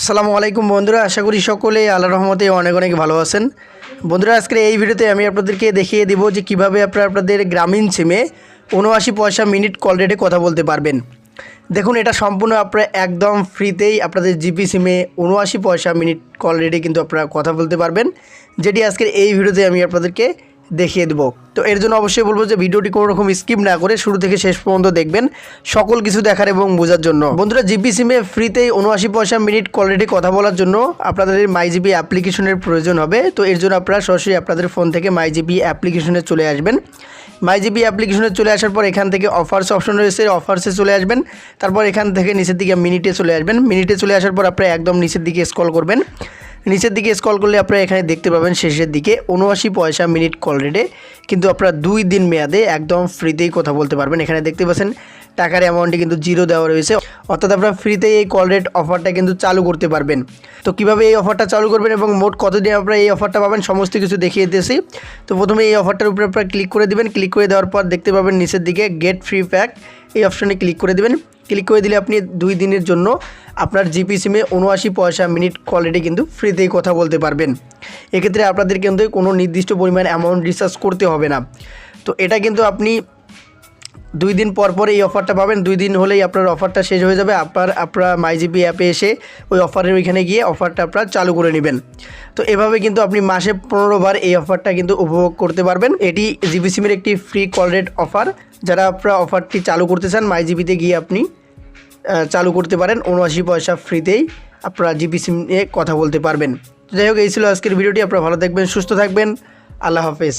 আসসালামু আলাইকুম বন্ধুরা, আশা করি সকলে আল্লাহ রহমতে অনেক অনেক ভালো আছেন। বন্ধুরা, আজকের এই ভিডিওতে আমি আপনাদেরকে দেখিয়ে দেবো যে কীভাবে আপনারা আপনাদের গ্রামীণ সিমে উনআশি পয়সা মিনিট কল রেটে কথা বলতে পারবেন। দেখুন, এটা সম্পূর্ণ আপনারা একদম ফ্রিতেই আপনাদের জিপি সিমে উনআশি পয়সা মিনিট কল রেটে কিন্তু আপনারা কথা বলতে পারবেন। যেটি আজকের এই ভিডিওতে আমি আপনাদেরকে দেখিয়ে দেবো। তো এর জন্য অবশ্যই বলব যে ভিডিওটি কোনো রকম স্কিপ না করে শুরু থেকে শেষ পর্যন্ত দেখবেন। সকল কিছু দেখার এবং বোঝার জন্য। বন্ধুরা, জিপি সিমে ফ্রিতেই উনআশি পয়সা মিনিট কলরেডি কথা বলার জন্য আপনাদের মাই জিপি অ্যাপ্লিকেশনের প্রয়োজন হবে। তো এর জন্য আপনারা সরাসরি আপনাদের ফোন থেকে মাই জিপি অ্যাপ্লিকেশনে চলে আসবেন। মাই জিপি অ্যাপ্লিকেশনে চলে আসার পর এখান থেকে অফার্স অপশন রয়েছে অফার্সে চলে আসবেন। তারপর এখান থেকে নিচের দিকে মিনিটে চলে আসবেন। মিনিটে চলে আসার পর আপনারা একদম নিচের দিকে স্ক্রল করবেন। নিচের দিকে স্কল করলে আপনারা এখানে দেখতে পাবেন শেষের দিকে উনআশি পয়সা মিনিট কল রেটে কিন্তু আপনারা দুই দিন মেয়াদে একদম ফ্রিতেই কথা বলতে পারবেন। এখানে দেখতে পাচ্ছেন টাকার অ্যামাউন্টে কিন্তু জিরো দেওয়া রয়েছে। অর্থাৎ আপনারা ফ্রিতেই এই কল রেট অফারটা কিন্তু চালু করতে পারবেন। তো কীভাবে এই অফারটা চালু করবেন এবং মোট কতদিন আপনারা এই অফারটা পাবেন সমস্ত কিছু দেখিয়ে দিয়েছি তো প্রথমে এই অফারটার উপরে আপনারা ক্লিক করে দেবেন। ক্লিক করে দেওয়ার পর দেখতে পাবেন নিচের দিকে গেট ফ্রি প্যাক এই অপশানে ক্লিক করে দেবেন। ক্লিক করে দিলে আপনি দুই দিনের জন্য আপনার জিপি সিমে উনআশি পয়সা মিনিট কোয়ালিটি কিন্তু ফ্রিতেই কথা বলতে পারবেন। এক্ষেত্রে আপনাদের কিন্তু কোনো নির্দিষ্ট পরিমাণ অ্যামাউন্ট রিচার্জ করতে হবে না। তো এটা কিন্তু আপনি দুই দিন পর পর এই অফারটা পাবেন। দুই দিন হলেই আপনার অফারটা শেষ হয়ে যাবে। আপনার আপনার মাইজিপি অ্যাপে এসে ওই অফারের ওইখানে গিয়ে অফারটা আপনার চালু করে নেবেন। তো এভাবে কিন্তু আপনি মাসে পনেরো বার এই অফারটা কিন্তু উপভোগ করতে পারবেন। এটি জিবি সিমের একটি ফ্রি কল রেট অফার যারা আপনার অফারটি চালু করতে চান মাইজিপিতে গিয়ে আপনি চালু করতে পারেন। উনআশি পয়সা ফ্রিতেই আপনারা জিপি সিম নিয়ে কথা বলতে পারবেন। যাই হোক, এই ছিল আজকের ভিডিওটি। আপনারা ভালো থাকবেন, সুস্থ থাকবেন। আল্লাহ হাফেজ।